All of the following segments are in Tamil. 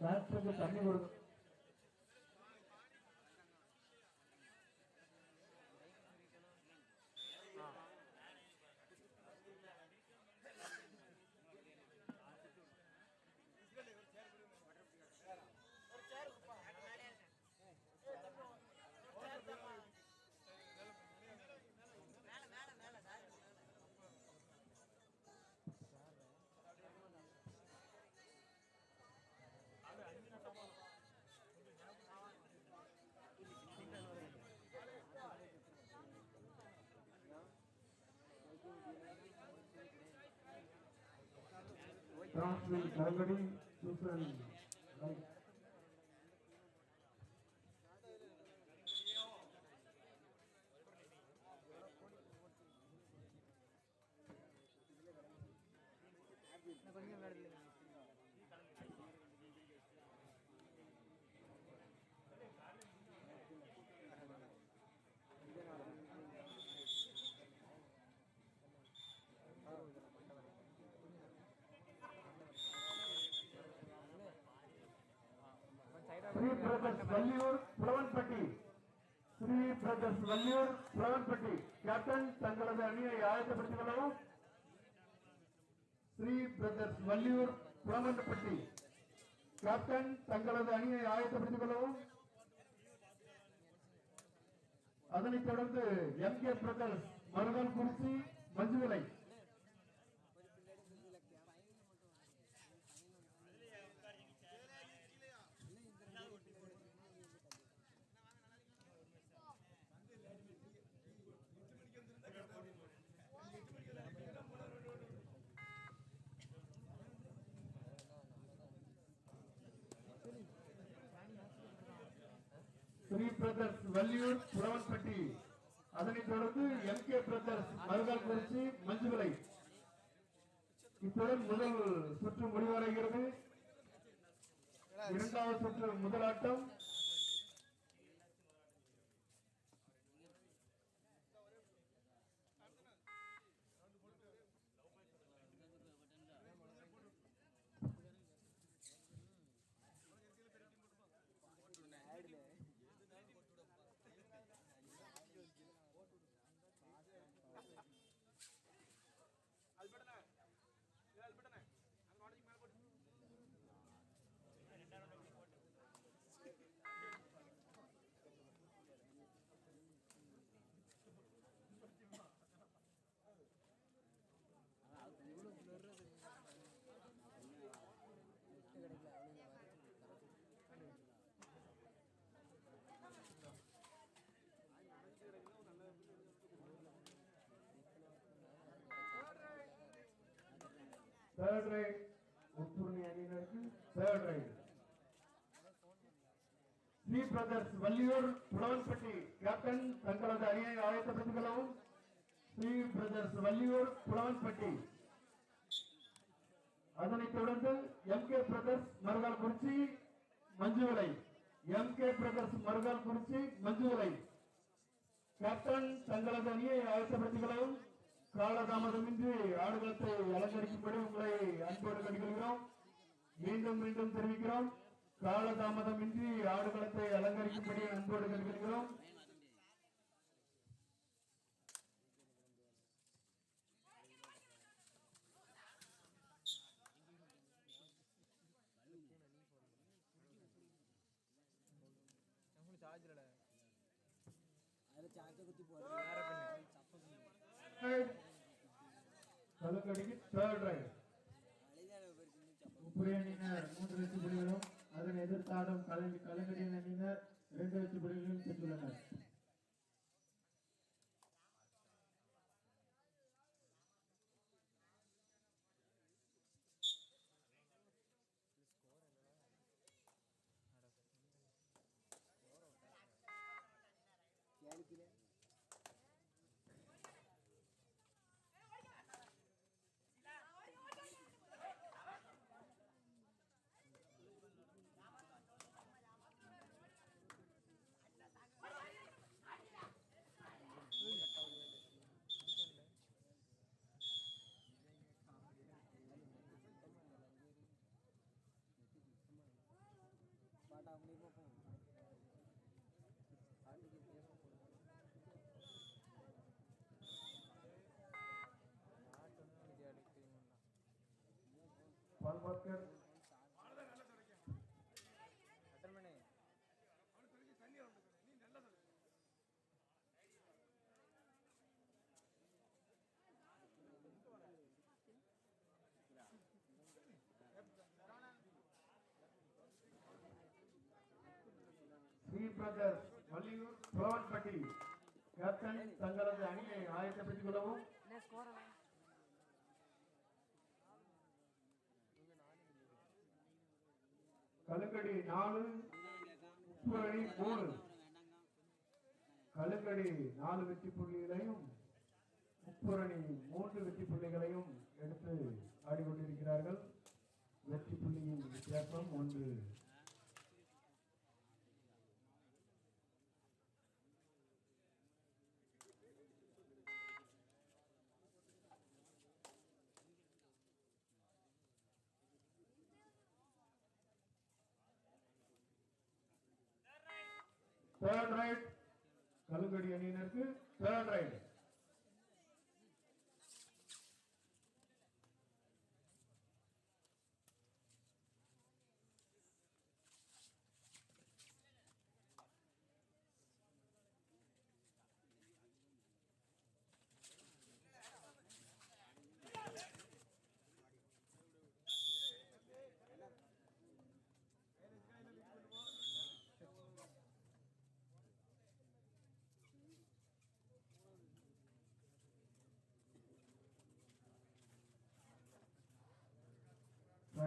பேட்ஸுக்கு தண்ணி கொடுங்க Franklin Gallery, Susan Wright. Shri brothers Valliyur Pulavanpatti Shri brothers Valliyur Pulavanpatti captain தங்களது அணியை ஆயத்தப்படுத்திக் கொள்ளவும் ஸ்ரீ பிரதர்ஸ் வள்ளியூர் புலவன்பட்டி கேப்டன் தங்களது அணியை ஆயத்தப்படுத்திக் கொள்ளவும் அதனைத் தொடர்ந்து M K brothers Maruthan Kurichi Manjuvilai Sri brothers Valliyur Puravanpatti. அதனைத் தொடர்ந்து M K brothers Marugal Manjumalai இத்துடன் முதல் சுற்று முடிவடைகிறது. இரண்டாவது சுற்று முதலாட்டம். தேர்ட் ரைட் உட்புரணி அணியினருக்கு third raid Sri brothers Valliyur Pulavanpatti captain தங்களது அணியை ஆயத்தப்படுத்திக் கொள்ளவும் ஸ்ரீ பிரதர்ஸ் வள்ளியூர் புலவன்பட்டி. அதனைத் தொடர்ந்து M K brothers Marugal Kurichi Manjuvilai. M K brothers Marugal Kurichi Manjuvilai. Captain தங்களது அணியை ஆயத்தப்படுத்திக் கொள்ளவும் காலதாமதமின்றி ஆடுகளத்தை அலங்கரிக்கும்படி உங்களை அன்போடு கண்டுகொள்கிறோம் மீண்டும் மீண்டும் தெரிவிக்கிறோம். காலதாமதமின்றி ஆடுகளத்தை அலங்கரிக்கும்படி அன்போடு கண்டுகொள்கிறோம் புரியணியினர் மூன்று வெற்றி புலிகளும் அதனை எதிர்த்தாடும் கலை கலைஞரின் அணியினர். இரண்டு வெற்றி புலிகளையும் பெற்றுள்ளனர். பால்பாஸ்கர் எத்தனை மணி ஸ்ரீ பிரதர்ஸ் வள்ளியூர் புலவன்பட்டி கேப்டன் தங்களது அணியை ஆயத்தப்படுத்திக் கலுங்கடி நாலு உப்புரணி மூணு. கலுங்கடி நாலு வெற்றி புள்ளிகளையும் உப்புரணி மூன்று வெற்றி புள்ளிகளையும் எடுத்து ஆடிக்கொண்டிருக்கிறார்கள். வெற்றி புள்ளியின் வித்தியாசம் ஒன்று. தேர்ட் ரைட் கலுங்கடி அணியினருக்கு தேர்ட் ரைட்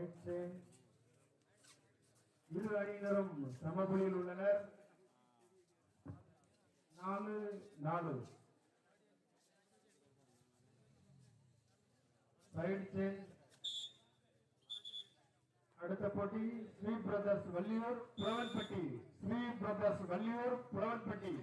ரைட் இரு அணியினரும் சமகுலியில் உள்ளனர். நாலு நாலு. ரைட் சேஞ்ச் அடுத்த போட்டி Sri brothers Valliyur Pulavanpatti Sri brothers Valliyur Pulavanpatti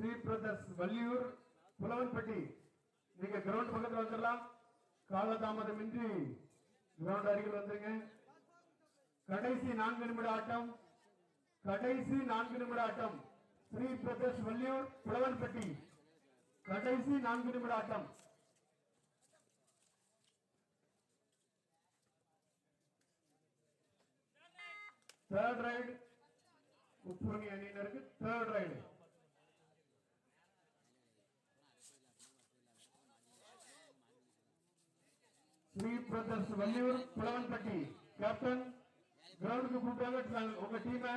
Sri brothers Valliyur Pulavanpatti. நீங்க கிரவுண்ட் பக்கத்துல வந்துடலாம். காலதாமதமின்றி கிரவுண்ட் அருகில் வந்துருங்க. கடைசி நான்கு நிமிட ஆட்டம். கடைசி நான்கு நிமிட ஆட்டம். ஸ்ரீ பிரதர்ஸ் வள்ளியூர் புலவன்பட்டி. கடைசி நான்கு நிமிட ஆட்டம். தேர்ட் ரைடு உப்புரணி அணியினருக்கு third raid Sri brothers Valliyur Pulavanpatti captain கிரவுண்டுக்கு கூப்பிட்டாங்க உங்க டீமை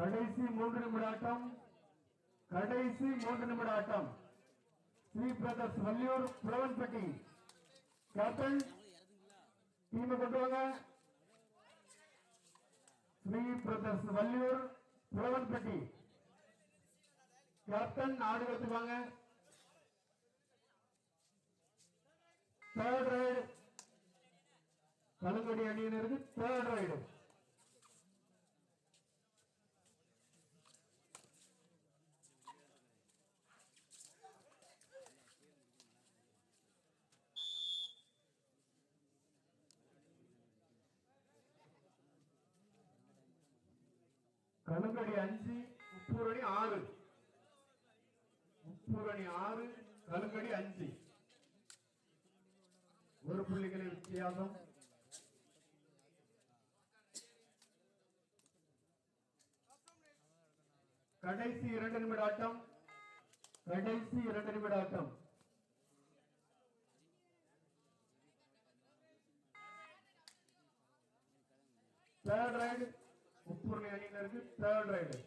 கடைசி மூன்று நிமிட ஆட்டம் கடைசி மூன்று நிமிட ஆட்டம் ஸ்ரீ பிரதர்ஸ் வள்ளியூர் புலவன்பட்டி. கேப்டன் டீமை கொண்டு வாங்க. ஸ்ரீ பிரதர்ஸ் வள்ளியூர் புலவன்பட்டி. கேப்டன் ஆடு வாங்க. தேர்ட் ரைடு கலுங்கடி அணியினருக்கு தேர்ட் ரைடு கணுங்கடி அஞ்சு உப்பூரணி ஆறு. உப்பூரணி ஆறு கணுங்கடி அஞ்சு. ஒரு புள்ளிகளின் வித்தியாசம். கடைசி இரண்டு நிமிட ஆட்டம் கடைசி இரண்டு நிமிட ஆட்டம் தேர்ட் ரைடு உப்பூரணி அணியினருக்கு தேர்ட் ரைடு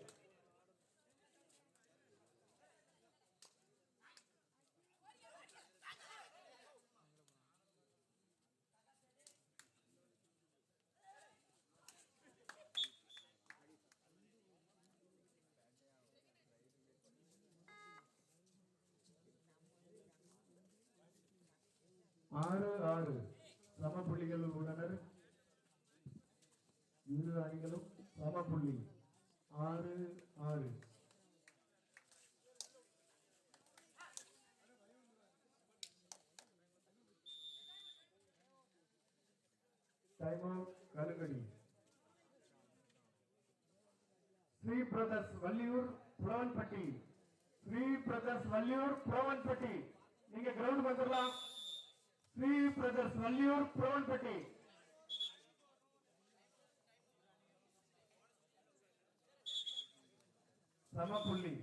ஆறு ஆறு. சம புள்ளிகள் உள்ளனர். இரு அணிகளும் சம புள்ளி ஆறு ஆறு. Time out Kalungadi Sri brothers Valliyur Pulavanpatti Sri brothers Valliyur Pulavanpatti நீங்க கிரவுண்ட் வந்துடலாம். ஸ்ரீ பிரதர்ஸ் வள்ளியூர் புலவன்பட்டி சமப்புள்ளி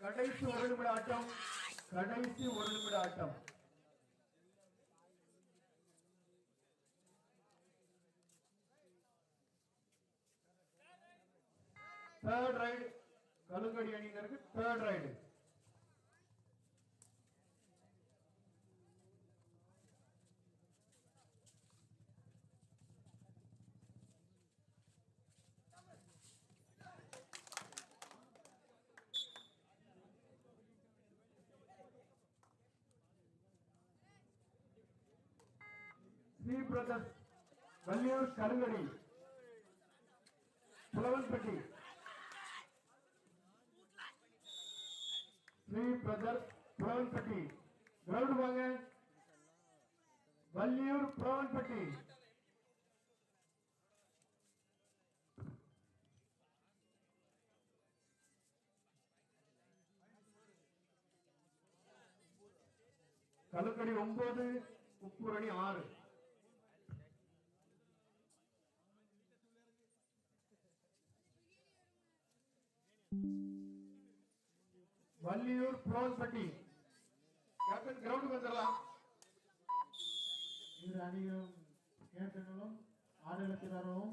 கடைசி ஒரு நிமிட ஆட்டம் கடைசி ஒரு நிமிட ஆட்டம். தேர்ட் ரைடு கலுங்கடி அணியினருக்கு third raid Sri brothers Valliyur Karungadi Pulavanpatti Sri brother Pulavanpatti. Ground வாங்க. வள்ளியூர் புலவன்பட்டி. கலுக்கடி ஒன்பது உப்புரணி ஆறு. வள்ளியூர் புலவன்பட்டி கேப்டன் கிரவுண்ட் வந்துடலாம் இரு அணிகளும் கேப்டனும் ஆடுகளத்தினரும்